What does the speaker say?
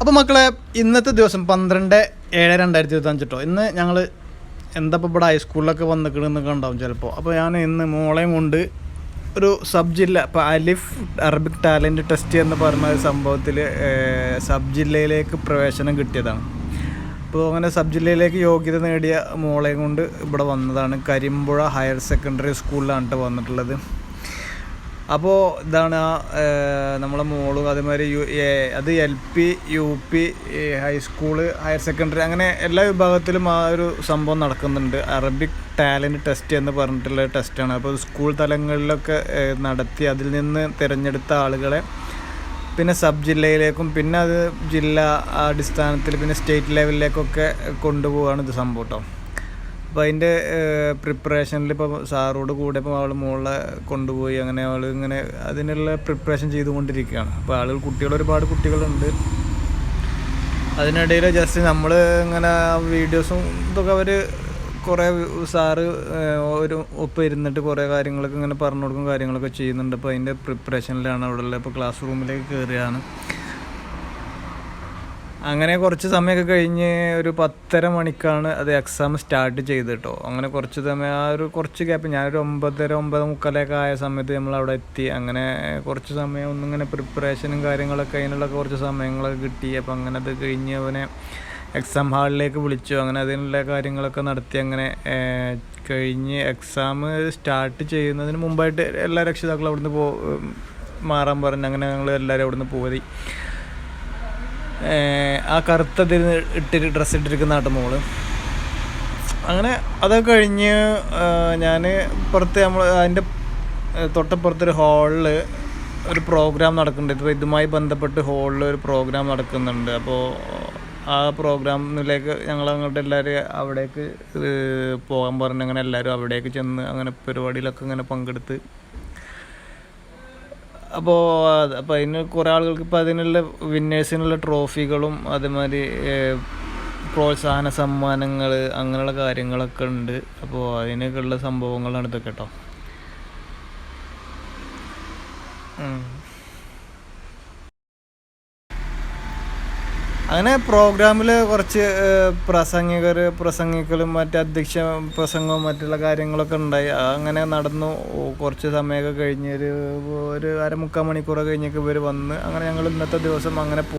അപ്പോൾ മക്കളെ ഇന്നത്തെ ദിവസം പന്ത്രണ്ട് ഏഴ് രണ്ടായിരത്തി ഇരുപത്തഞ്ച് കേട്ടോ ഇന്ന് ഞങ്ങൾ എന്താ ഇപ്പോൾ ഇവിടെ ഹൈസ്കൂളിലൊക്കെ വന്നിക്കണമെന്നൊക്കെ ഉണ്ടാവും ചിലപ്പോൾ അപ്പോൾ ഞാൻ ഇന്ന് മോളെയും കൊണ്ട് ഒരു സബ് ജില്ല ഇപ്പോൾ അലിഫ് അറബിക് ടാലന്റ് ടെസ്റ്റ് എന്ന് പറഞ്ഞ ഒരു സംഭവത്തിൽ സബ് ജില്ലയിലേക്ക് പ്രവേശനം കിട്ടിയതാണ്. അപ്പോൾ അങ്ങനെ സബ് ജില്ലയിലേക്ക് യോഗ്യത നേടിയ മോളെയും കൊണ്ട് ഇവിടെ വന്നതാണ്. കരിമ്പുഴ ഹയർ സെക്കൻഡറി സ്കൂളിലാണ് വന്നിട്ടുള്ളത്. അപ്പോൾ ഇതാണ് നമ്മളെ മോളും അതേമാതിരി യു അത് L P U P high school higher secondary അങ്ങനെ എല്ലാ വിഭാഗത്തിലും ആ ഒരു സംഭവം നടക്കുന്നുണ്ട്. അറബിക് ടാലന്റ് ടെസ്റ്റ് എന്ന് പറഞ്ഞിട്ടുള്ള ടെസ്റ്റാണ് അപ്പോൾ സ്കൂൾ തലങ്ങളിലൊക്കെ നടത്തി അതിൽ നിന്ന് തിരഞ്ഞെടുത്ത ആളുകളെ പിന്നെ സബ് ജില്ലയിലേക്കും പിന്നെ അത് ജില്ലാ അടിസ്ഥാനത്തിൽ പിന്നെ സ്റ്റേറ്റ് ലെവലിലേക്കൊക്കെ കൊണ്ടുപോവുകയാണ് ഇത് സംഭവം കേട്ടോ അപ്പോൾ അതിന്റെ പ്രിപ്പറേഷനിൽ ഇപ്പോൾ സാറോട് കൂടെ ഇപ്പോൾ അവൾ മോളെ കൊണ്ടുപോയി അങ്ങനെ അവൾ ഇങ്ങനെ അതിനുള്ള പ്രിപ്പറേഷൻ ചെയ്തുകൊണ്ടിരിക്കുകയാണ്. അപ്പോൾ ആളുകൾ കുട്ടികൾ ഒരുപാട് കുട്ടികളുണ്ട്. അതിനിടയിൽ ജസ്റ്റ് നമ്മൾ ഇങ്ങനെ വീഡിയോസും ഇതൊക്കെ അവർ കുറേ സാറ് ഒരു ഒപ്പം ഇരുന്നിട്ട് കുറേ കാര്യങ്ങളൊക്കെ ഇങ്ങനെ പറഞ്ഞു കൊടുക്കും കാര്യങ്ങളൊക്കെ ചെയ്യുന്നുണ്ട്. അപ്പോൾ അതിന്റെ പ്രിപ്പറേഷനിലാണ് അവിടെ ഉള്ളത് ഇപ്പോൾ ക്ലാസ് റൂമിലേക്ക് കയറുകയാണ് അങ്ങനെ കുറച്ച് സമയമൊക്കെ കഴിഞ്ഞ് ഒരു പത്തര മണിക്കാണ് അത് എക്സാം സ്റ്റാർട്ട് ചെയ്ത് കേട്ടോ അങ്ങനെ കുറച്ച് സമയം ആ ഒരു കുറച്ച് ഗ്യാപ്പ് ഞാനൊരു ഒമ്പതര ഒമ്പത് മുക്കാലൊക്കെ ആയ സമയത്ത് നമ്മൾ അവിടെ എത്തി. അങ്ങനെ കുറച്ച് സമയം ഒന്നിങ്ങനെ പ്രിപ്പറേഷനും കാര്യങ്ങളൊക്കെ അതിനുള്ള കുറച്ച് സമയങ്ങളൊക്കെ കിട്ടി. അപ്പോൾ അങ്ങനെ അത് കഴിഞ്ഞ് അവനെ എക്സാം ഹാളിലേക്ക് വിളിച്ചു. അങ്ങനെ അതിനുള്ള കാര്യങ്ങളൊക്കെ നടത്തി. അങ്ങനെ കഴിഞ്ഞ് എക്സാം സ്റ്റാർട്ട് ചെയ്യുന്നതിന് മുമ്പായിട്ട് എല്ലാ രക്ഷിതാക്കളും അവിടുന്ന് പോ മാറാൻ പറഞ്ഞ്. അങ്ങനെ ഞങ്ങൾ എല്ലാവരും അവിടുന്ന് പോയി. ആ കറുത്തതിൽ ഇട്ടിട്ട് ഡ്രസ്സ് ഇട്ടിരിക്കുന്ന ആട്ടം മോൾ. അങ്ങനെ അതൊക്കെ കഴിഞ്ഞ് ഞാൻ പുറത്ത് നമ്മൾ അതിന്റെ തൊട്ടപ്പുറത്തൊരു ഹാളിൽ ഒരു പ്രോഗ്രാം നടക്കുന്നുണ്ട്. ഇപ്പോൾ ഇതുമായി ബന്ധപ്പെട്ട് ഹാളിൽ ഒരു പ്രോഗ്രാം നടക്കുന്നുണ്ട്. അപ്പോൾ ആ പ്രോഗ്രാമിലേക്ക് ഞങ്ങൾ അങ്ങോട്ട് എല്ലാവരും അവിടേക്ക് പോകാൻ പറഞ്ഞ് അങ്ങനെ എല്ലാവരും അവിടേക്ക് ചെന്ന് അങ്ങനെ പരിപാടിയിലൊക്കെ ഇങ്ങനെ പങ്കെടുത്ത് അപ്പോൾ അപ്പോൾ അതിന് കുറേ ആളുകൾക്ക് ഇപ്പോൾ അതിനുള്ള വിന്നേഴ്സിനുള്ള ട്രോഫികളും അതേമാതിരി പ്രോത്സാഹന സമ്മാനങ്ങൾ അങ്ങനെയുള്ള കാര്യങ്ങളൊക്കെ ഉണ്ട്. അപ്പോൾ അതിനൊക്കെയുള്ള സംഭവങ്ങളാണ് ഇതൊക്കെ കേട്ടോ അങ്ങനെ പ്രോഗ്രാമിൽ കുറച്ച് പ്രസംഗികർ പ്രസംഗിക്കലും മറ്റ് അധ്യക്ഷ പ്രസംഗവും മറ്റുള്ള കാര്യങ്ങളൊക്കെ ഉണ്ടായി. അങ്ങനെ നടന്നു. കുറച്ച് സമയമൊക്കെ കഴിഞ്ഞ് ഒരു ഒരു അരമുക്കാൽ മണിക്കൂറൊക്കെ കഴിഞ്ഞൊക്കെ ഇവർ വന്ന്. അങ്ങനെ ഞങ്ങൾ ഇന്നത്തെ ദിവസം അങ്ങനെ